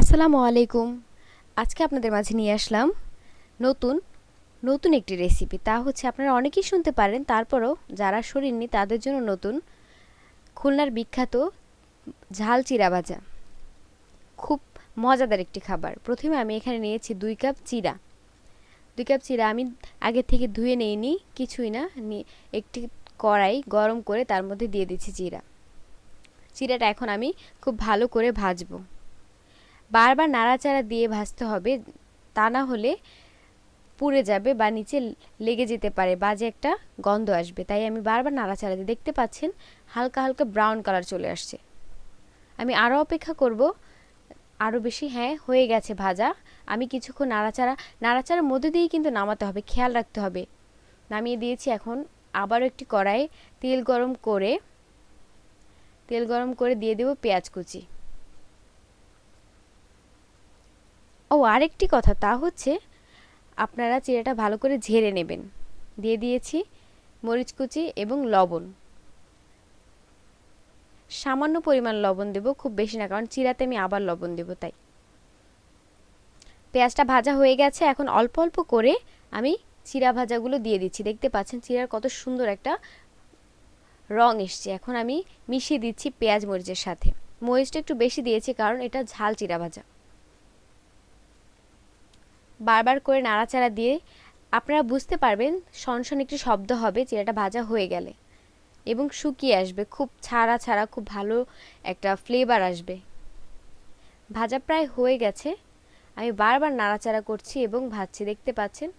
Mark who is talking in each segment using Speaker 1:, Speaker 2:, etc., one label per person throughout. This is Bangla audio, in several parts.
Speaker 1: আসসালামু আলাইকুম। আজকে আপনাদের মাঝে নিয়ে আসলাম নতুন নতুন একটি রেসিপি তা হচ্ছে আপনারা অনেকেই শুনতে পারেন, তারপরও যারা শরীরনি তাদের জন্য নতুন খুলনার বিখ্যাত ঝাল চিরা ভাজা। খুব মজাদার একটি খাবার। প্রথমে আমি এখানে নিয়েছি দুই কাপ চিরা। দুই কাপ চিরা আমি আগে থেকে ধুয়ে নিইনি, কিছুই না একটি কড়াই গরম করে তার মধ্যে দিয়ে দিচ্ছি চিরা। চিরাটা এখন আমি খুব ভালো করে ভাজবো। বারবার নাড়াচাড়া দিয়ে ভাজতে হবে, তা না হলে পুড়ে যাবে বা নিচে লেগে যেতে পারে, বাজে একটা গন্ধ আসবে। তাই আমি বারবার নাড়াচাড়া দিয়ে, দেখতে পাচ্ছেন হালকা হালকা ব্রাউন কালার চলে আসছে। আমি আরও অপেক্ষা করব আরও বেশি হ্যাঁ হয়ে গেছে ভাজা। আমি কিছুক্ষণ নাড়াচাড়া, নাড়াচাড়ার মধ্যে দিয়েই কিন্তু নামাতে হবে, খেয়াল রাখতে হবে। নামিয়ে দিয়েছি এখন, আবারও একটি কড়াই তেল গরম করে, তেল গরম করে দিয়ে দেব পেঁয়াজ কুচি। ও, আরেকটি কথা, তা হচ্ছে আপনারা চিড়াটা ভালো করে ঝেড়ে নেবেন। দিয়ে দিয়েছি মরিচ কুচি এবং লবণ। সামান্য পরিমাণ লবণ দেব, খুব বেশি না, কারণ চিরাতে আমি আবার লবণ দেব, তাই। পেঁয়াজটা ভাজা হয়ে গেছে, এখন অল্প অল্প করে আমি চিরা ভাজাগুলো দিয়ে দিচ্ছি। দেখতে পাচ্ছেন চিরার কত সুন্দর একটা রং এসছে। এখন আমি মিশিয়ে দিচ্ছি পেঁয়াজ মরিচের সাথে। মরিচটা একটু বেশি দিয়েছি, কারণ এটা ঝাল চিরা ভাজা। বারবার করে নাড়াচাড়া দিয়ে আপনারা বুঝতে পারবেন সনসন একটি শব্দ হবে চিরাটা ভাজা হয়ে গেলে এবং শুকিয়ে আসবে। খুব ছাড়া ছাড়া খুব ভালো একটা ফ্লেভার আসবে। ভাজা প্রায় হয়ে গেছে। আমি বারবার নাড়াচাড়া করছি এবং ভাজছি। দেখতে পাচ্ছেন?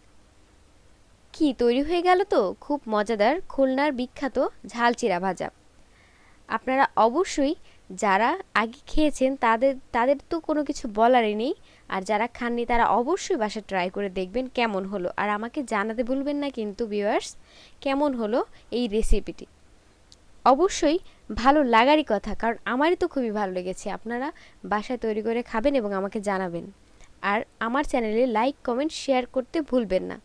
Speaker 1: কি তৈরি হয়ে গেল তো? খুব মজাদার, খুলনার বিখ্যাত ঝাল চিরা ভাজা। আপনারা অবশ্যই যারা আগে খেয়েছেন তাদের তাদের তো কোনো কিছু বলারই নেই। আর যারা খাননি তারা অবশ্যই বাসা ট্রাই করে দেখবেন কেমন হলো। আর আমাকে জানাতে ভুলবেন না কিন্তু ভিউয়ার্স কেমন হলো এই রেসিপিটি অবশ্যই ভালো লাগারই কথা, কারণ আমারই তো খুবই ভালো লেগেছে। আপনারা বাসায় তৈরি করে খাবেন এবং আমাকে জানাবেন। আর আমার চ্যানেলে লাইক কমেন্ট শেয়ার করতে ভুলবেন না।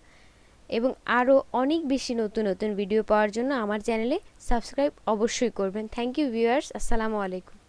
Speaker 1: এবং আরও অনেক বেশি নতুন নতুন ভিডিও পাওয়ার জন্য আমার চ্যানেলে সাবস্ক্রাইব অবশ্যই করবেন। থ্যাংক ইউ ভিউয়ার্স আসসালামু আলাইকুম।